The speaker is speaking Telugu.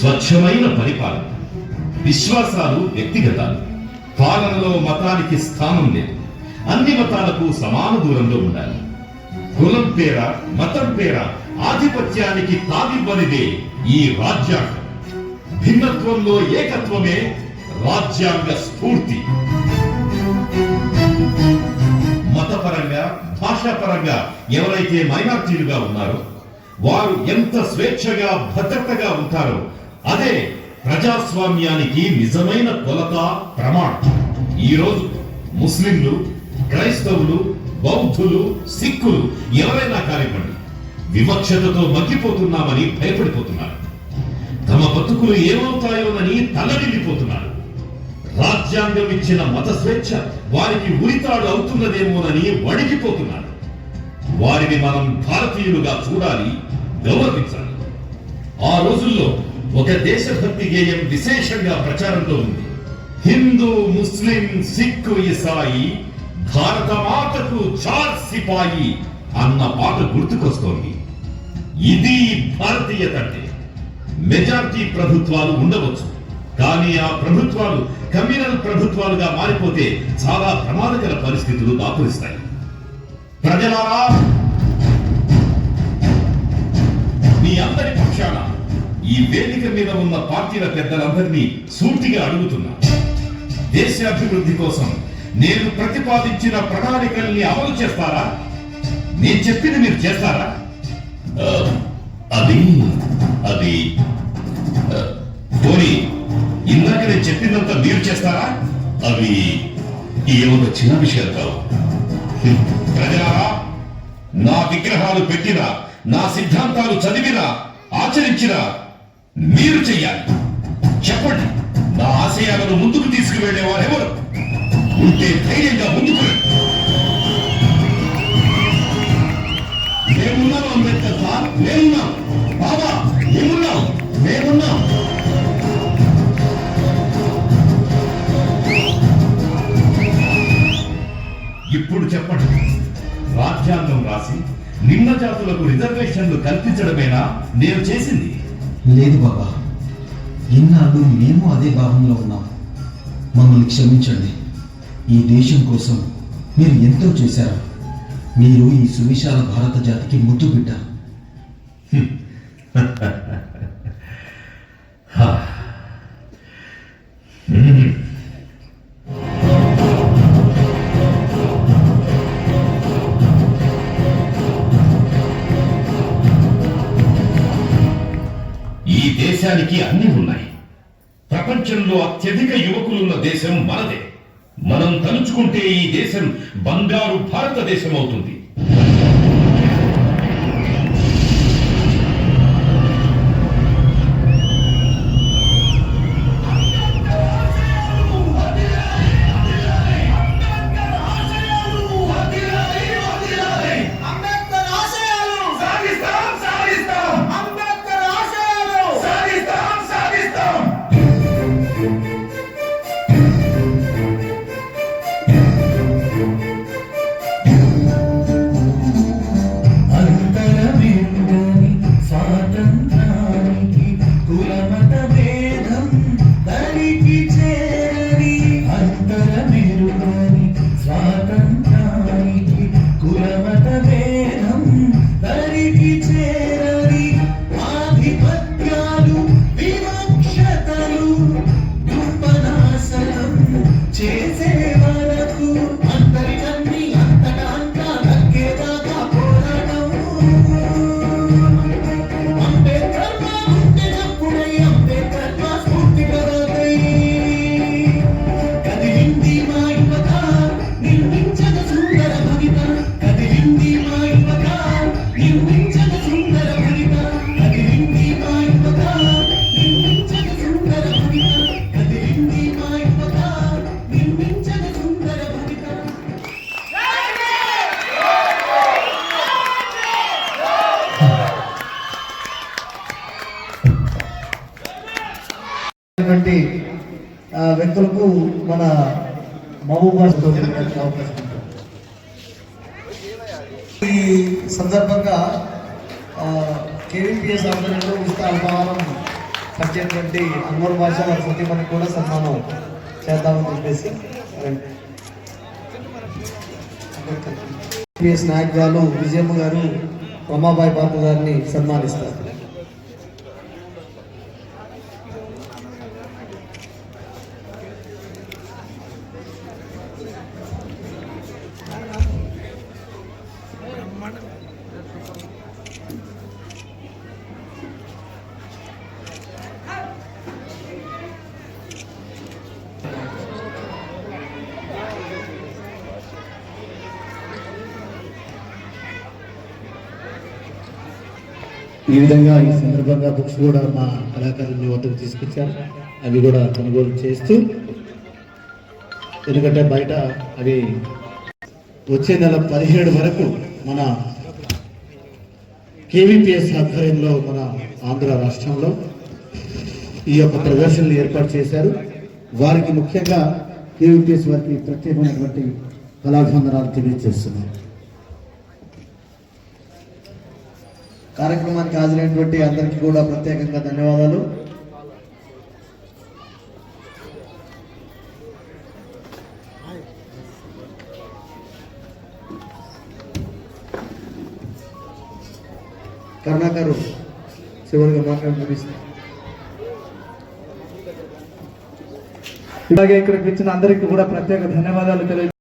స్వచ్ఛమైన పరిపాలన విశ్వాసాలు వ్యక్తిగతాలు పాలనలో మతానికి స్థానం లేదు. అన్ని మతాలకు సమాన దూరంలో ఉండాలి. కులం పేర మతం పేర ఆధిపత్యానికి తావివ్వనిదే ఈ రాజ్యాంగం. భిన్నత్వంలో ఏకత్వమే రాజ్యాంగ స్ఫూర్తి. మతపరంగా భాషాపరంగా ఎవరైతే మైనార్టీలుగా ఉన్నారో వారు ఎంత స్వేచ్ఛగా భద్రతగా ఉంటారో అదే ప్రజాస్వామ్యానికి నిజమైన కొలత ప్రమాణం. ఈరోజు ముస్లింలు క్రైస్తవులు బౌద్ధులు సిక్కులు ఎవరైనా కానివ్వండి వివక్షతతో మగ్గిపోతున్నామని భయపడిపోతున్నారు. తమ బతుకులు ఏమవుతాయోనని తల్లడిల్లిపోతున్నారు రాజ్యాంగం ఇచ్చిన మత స్వేచ్ఛ వారికి ఉరితాడు అవుతున్నదేమోనని వణికిపోతున్నారు. వారిని మనం భారతీయులుగా చూడాలి గౌరవించాలి. ఆ రోజుల్లో ఒక దేశభక్తి గేయం విశేషంగా ప్రచారంలో ఉంది? హిందూ ముస్లిం సిక్కు ఇసాయి భారత మాతకు చార్ సిపాయి అన్న పాట గుర్తుకొస్తోంది. ఇది భారతీయత అంటే మెజార్టీ ప్రభుత్వాలు ఉండవచ్చు. కానీ ఆ ప్రభుత్వాలు కమ్యూనల్ ప్రభుత్వాలుగా మారిపోతే చాలా ప్రమాదకర పరిస్థితులు దాపురిస్తాయి. ప్రజలారా ఈ వేదిక మీద ఉన్న పార్టీల పెద్దలందరినీ సూటిగా అడుగుతున్నా. దేశాభివృద్ధి కోసం నేను ప్రతిపాదించిన ప్రణాళికల్ని అమలు చేస్తారా? నేను చెప్పింది మీరు చేస్తారా? అది అది పోనీ ఇందాక నేను చెప్పిందంతా మీరు చేస్తారా? అవి ఏమో చిన్న విషయాలు కావు. ప్రజలారా నా విగ్రహాలు పెట్టినా నా సిద్ధాంతాలు చదివినా ఆచరించినా మీరు చెయ్యాలి. చెప్పండి. నా ఆశయాలను ముందుకు తీసుకువెళ్ళే వారెవరు ఉంటే ధైర్యంగా ముందుకు మేమున్నాం అంబేద్కర్ సార్. మేమున్నాం. బాబా మేమున్నాం. మేమున్నాం. ఇప్పుడు చెప్పండి. రాజ్యాంగం రాసి నిమ్న జాతులకు రిజర్వేషన్లు కల్పించడమేనా? నేను చేసింది. లేదు బాబా. ఇన్నాళ్ళు మేము అదే భావంలో ఉన్నాం. మమ్మల్ని క్షమించండి. ఈ దేశం కోసం మీరు ఎంతో చేశారు. మీరు ఈ సువిశాల భారత జాతికి ముద్దు బిడ్డ దేశానికి అన్ని ఉన్నాయి. ప్రపంచంలో అత్యధిక యువకులున్న దేశం మనదే. మనం తలుచుకుంటే ఈ దేశం బంగారు భారతదేశం అవుతుంది ఉన్నటువంటి వ్యక్తులకు మన మహబూబా అవకాశం ఉంటుంది. ఈ సందర్భంగా కేవీపీఎస్ ఆధ్వర్యంలో ఉచిత అల్పాహారం వచ్చేటువంటి అన్నూరు భాష ప్రతిమని కూడా సన్మానం చేద్దామని చెప్పేసి పిఎస్ నాయకురాలు విజయమ్మ గారు రమాబాయి బాబు గారిని సన్మానిస్తారు ఈ విధంగా ఈ సందర్భంగా బుక్స్ కూడా మా కళాకారుల వద్దకు తీసుకొచ్చారు. అవి కూడా కొనుగోలు చేస్తూ ఎందుకంటే బయట అవి వచ్చే నెల పదిహేడు వరకు మన కేవీపీఎస్ ఆధ్వర్యంలో మన ఆంధ్ర రాష్ట్రంలో ఈ యొక్క ప్రదర్శనలు ఏర్పాటు చేశారు. వారికి ముఖ్యంగా కేవీపీఎస్ వారికి ప్రత్యేకమైనటువంటి కళాభివందనాలు తెలియజేస్తున్నారు కార్యక్రమానికి హాజరైనటువంటి అందరికీ కూడా ప్రత్యేకంగా ధన్యవాదాలు. కరుణాకరు చివరిగా మాట్లాడి ఇలాగే ఇక్కడికి ఇచ్చిన అందరికీ కూడా ప్రత్యేక ధన్యవాదాలు తెలియ